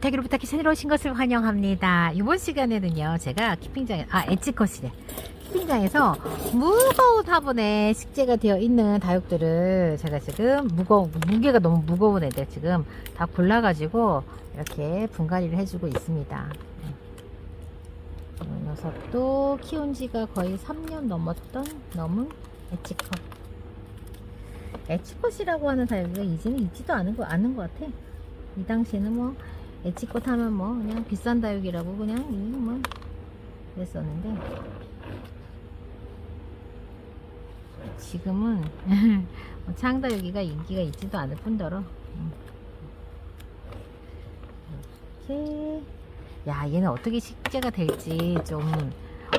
대기로 부탁해 채널 오신 것을 환영합니다. 이번 시간에는요, 제가 키핑장에, 아, 엣지컷이래. 키핑장에서 무거운 화분에 식재가 되어 있는 다육들을 제가 지금 무거 무게가 너무 무거운 애들 지금 다 골라가지고 이렇게 분갈이를 해주고 있습니다. 네. 이 녀석도 키운 지가 거의 3년 넘었던, 넘은 엣지컷. 엣지컷이라고 하는 다육이가 이제는 있지도 않은 거, 않은 것 같아. 이 당시에는 뭐 엣지꽃 하면 뭐 그냥 비싼 다육이라고 그냥 이뭐 그랬었는데. 지금은 뭐 창다육이가 인기가 있지도 않을 뿐더러. 음. 이렇게. 야 얘는 어떻게 식재가 될지 좀.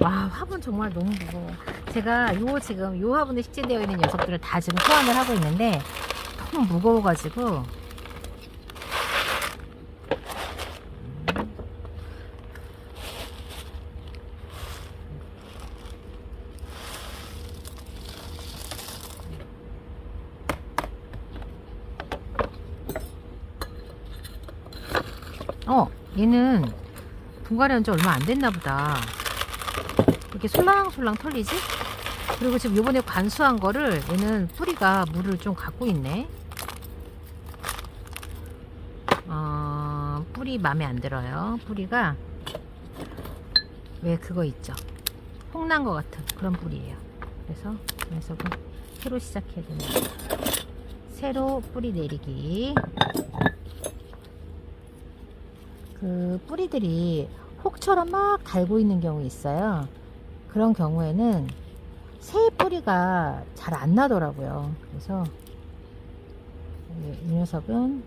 와 화분 정말 너무 무거워. 제가 요 지금 요 화분에 식재되어 있는 녀석들을 다 지금 소환을 하고 있는데 너무 무거워가지고 어, 얘는 분갈이 한 지 얼마 안 됐나 보다. 이렇게 솔랑솔랑 털리지? 그리고 지금 요번에 관수한 거를 얘는 뿌리가 물을 좀 갖고 있네. 어, 뿌리 마음에 안 들어요. 뿌리가 왜 그거 있죠? 홍난 것 같은 그런 뿌리예요. 그래서 이 녀석은 새로 시작해야 됩니다. 새로 뿌리 내리기. 그 뿌리들이 혹처럼 막 달고 있는 경우 있어요. 그런 경우에는 새 뿌리가 잘 안 나더라고요. 그래서 이- 이 녀석은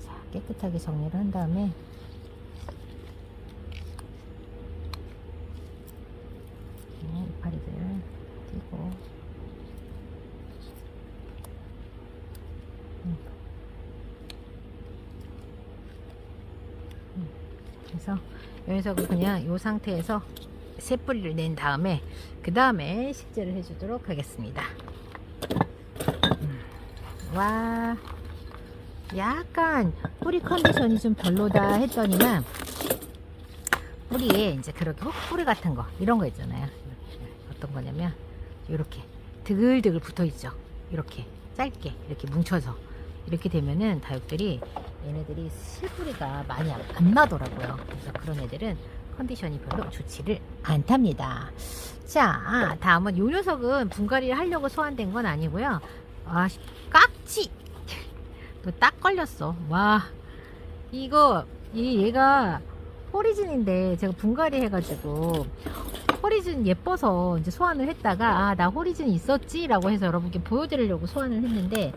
자, 깨끗하게 정리를 한 다음에 네, 이파리들 띄고 그래서 이 녀석은 그냥 이 상태에서 새 뿌리를 낸 다음에 그 다음에 식재를 해주도록 하겠습니다. 음, 와 약간 뿌리 컨디션이 좀 별로다 했더니만 뿌리에 이제 그렇게 혹 뿌리 같은 거 이런 거 있잖아요. 어떤 거냐면 이렇게 드글드글 붙어 있죠. 이렇게 짧게 이렇게 뭉쳐서 이렇게 되면은 다육들이 얘네들이 실뿌리가 많이 안- 안 나더라고요. 그래서 그런 애들은 컨디션이 별로 좋지를 않답니다. 자, 다음은 요 녀석은 분갈이를 하려고 소환된 건 아니고요. 아, 씨, 깍지! 또 딱 걸렸어. 와, 이거, 이 얘가 호리진인데 제가 분갈이 해가지고 호리진 예뻐서 이제 소환을 했다가 아, 나 호리진 있었지? 라고 해서 여러분께 보여드리려고 소환을 했는데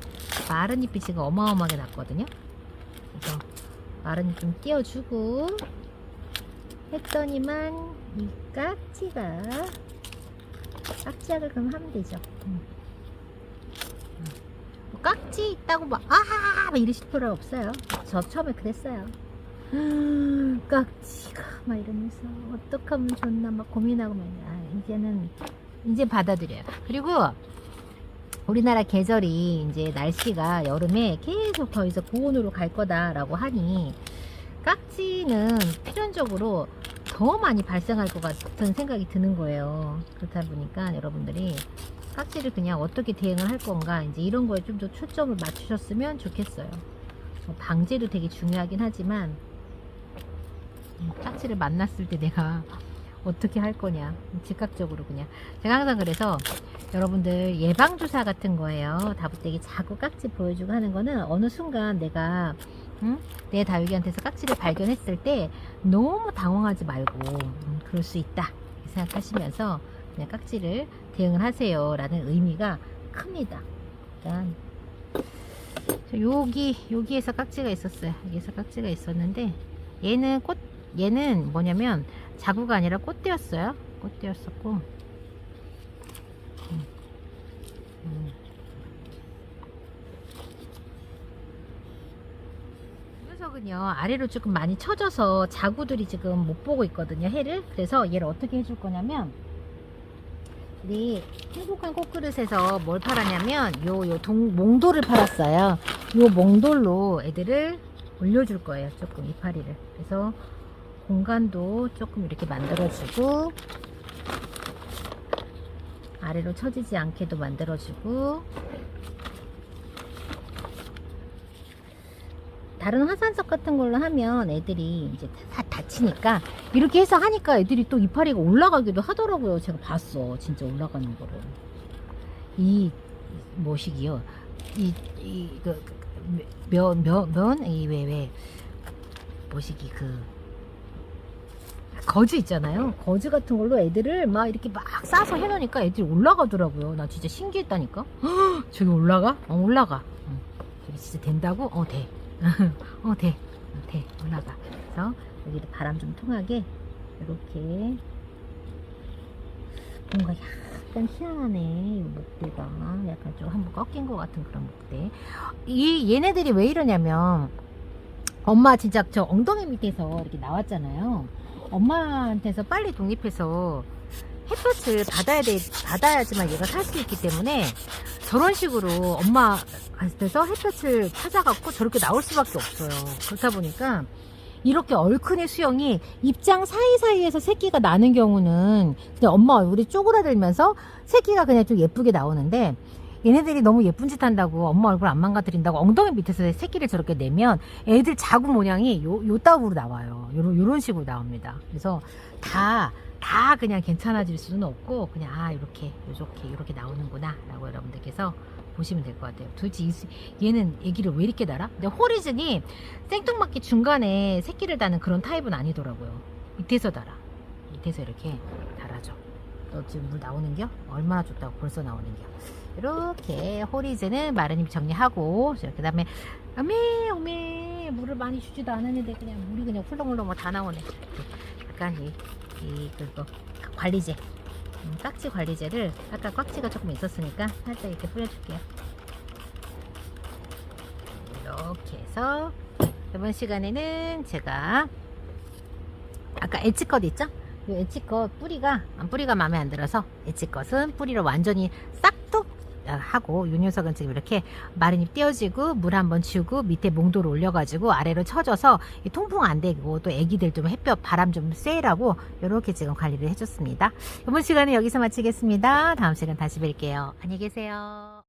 마른 잎이 지금 어마어마하게 났거든요. 그래서 마른 잎 좀 띄워주고 했더니만 이 깍지가 깍지약을 그럼 하면 되죠. 음. 뭐 깍지 있다고 막 아하 막 이러실 필요 없어요. 저 처음에 그랬어요. 음, 깍지가 막 이러면서 어떡하면 좋나 막 고민하고 막 아, 이제는 이제 받아들여요. 그리고 우리나라 계절이 이제 날씨가 여름에 계속 더 이상 고온으로 갈 거다라고 하니 깍지는 필연적으로 더 많이 발생할 것 같은 생각이 드는 거예요. 그렇다 보니까 여러분들이 깍지를 그냥 어떻게 대응을 할 건가 이제 이런 거에 좀 더 초점을 맞추셨으면 좋겠어요. 뭐 방제도 되게 중요하긴 하지만 음, 깍지를 만났을 때 내가 어떻게 할 거냐. 즉각적으로 그냥. 제가 항상 그래서 여러분들 예방주사 같은 거예요. 다부떼기 자꾸 깍지 보여주고 하는 거는 어느 순간 내가 응? 내 다육이한테서 깍지를 발견했을 때 너무 당황하지 말고 음, 그럴 수 있다. 생각하시면서 그냥 깍지를 대응을 하세요. 라는 의미가 큽니다. 일단. 저 여기 여기에서 깍지가 있었어요. 여기에서 깍지가 있었는데 얘는 꽃 얘는 뭐냐면 자구가 아니라 꽃대였어요 꽃대였었고 음. 음. 이 녀석은요 아래로 조금 많이 쳐져서 자구들이 지금 못 보고 있거든요 해를 그래서 얘를 어떻게 해줄 거냐면 우리 행복한 꽃그릇에서 뭘 팔았냐면 요요 몽돌을 팔았어요 요 몽돌로 애들을 올려줄 거예요. 조금 이파리를. 그래서 공간도 조금 이렇게 만들어주고 아래로 처지지 않게도 만들어주고 다른 화산석 같은 걸로 하면 애들이 이제 다 다치니까 이렇게 해서 하니까 애들이 또 이파리가 올라가기도 하더라고요. 제가 봤어. 진짜 올라가는 거를. 이 뭐시기요? 이, 이, 그, 뭐시기, 그, 거즈 있잖아요. 거즈 같은 걸로 애들을 막 이렇게 막 싸서 해놓으니까 애들이 올라가더라고요. 나 진짜 신기했다니까. 헉, 저기 올라가? 어, 올라가. 응. 저기 진짜 된다고? 어, 돼. 어, 돼. 어, 돼. 올라가. 그래서 여기를 바람 좀 통하게 이렇게 뭔가 약간 희한하네. 이 목대가 약간 좀 한번 꺾인 것 같은 그런 목대. 이 얘네들이 왜 이러냐면 엄마 진짜 저 엉덩이 밑에서 이렇게 나왔잖아요. 엄마한테서 빨리 독립해서 햇볕을 받아야 돼, 받아야지만 얘가 살 수 있기 때문에 저런 식으로 엄마한테서 햇볕을 찾아갖고 저렇게 나올 수밖에 없어요. 그렇다 보니까 이렇게 얼큰의 수영이 입장 사이사이에서 새끼가 나는 경우는 그냥 엄마 얼굴이 쪼그라들면서 새끼가 그냥 좀 예쁘게 나오는데 얘네들이 너무 예쁜 짓 한다고 엄마 얼굴 안 망가뜨린다고 엉덩이 밑에서 새끼를 저렇게 내면 애들 자구 모양이 요, 요 따구로 나와요. 요런, 요런 식으로 나옵니다. 그래서 다, 다 그냥 괜찮아질 수는 없고 그냥 아, 이렇게, 요렇게, 이렇게 나오는구나 라고 여러분들께서 보시면 될 것 같아요. 도대체 얘는 애기를 왜 이렇게 달아? 근데 호리즌이 생뚱맞게 중간에 새끼를 다는 그런 타입은 아니더라고요. 밑에서 달아. 밑에서 이렇게 달아줘. 너 지금 물 나오는겨? 얼마나 좋다고 벌써 나오는겨? 이렇게 호리즌은 마르님 정리하고 그 다음에 어메 어메 물을 많이 주지도 않았는데 그냥 물이 그냥 훌렁훌렁 뭐 다 나오네. 약간 이, 이 그거 관리제 음, 깍지 관리제를 아까 깍지가 조금 있었으니까 살짝 이렇게 뿌려줄게요. 이렇게 해서 이번 시간에는 제가 아까 엣지컷 있죠? 이 엣지컷 뿌리가 안 뿌리가 마음에 안 들어서 엣지컷은 뿌리를 완전히 싹둑 하고 요 녀석은 지금 이렇게 마른잎 띄어지고 물 한번 주고 밑에 몽도를 올려가지고 아래로 쳐줘서 이 통풍 안 되고 또 애기들 좀 햇볕 바람 좀 쐬라고 이렇게 지금 관리를 해줬습니다. 이번 시간은 여기서 마치겠습니다. 다음 시간 다시 뵐게요. 안녕히 계세요.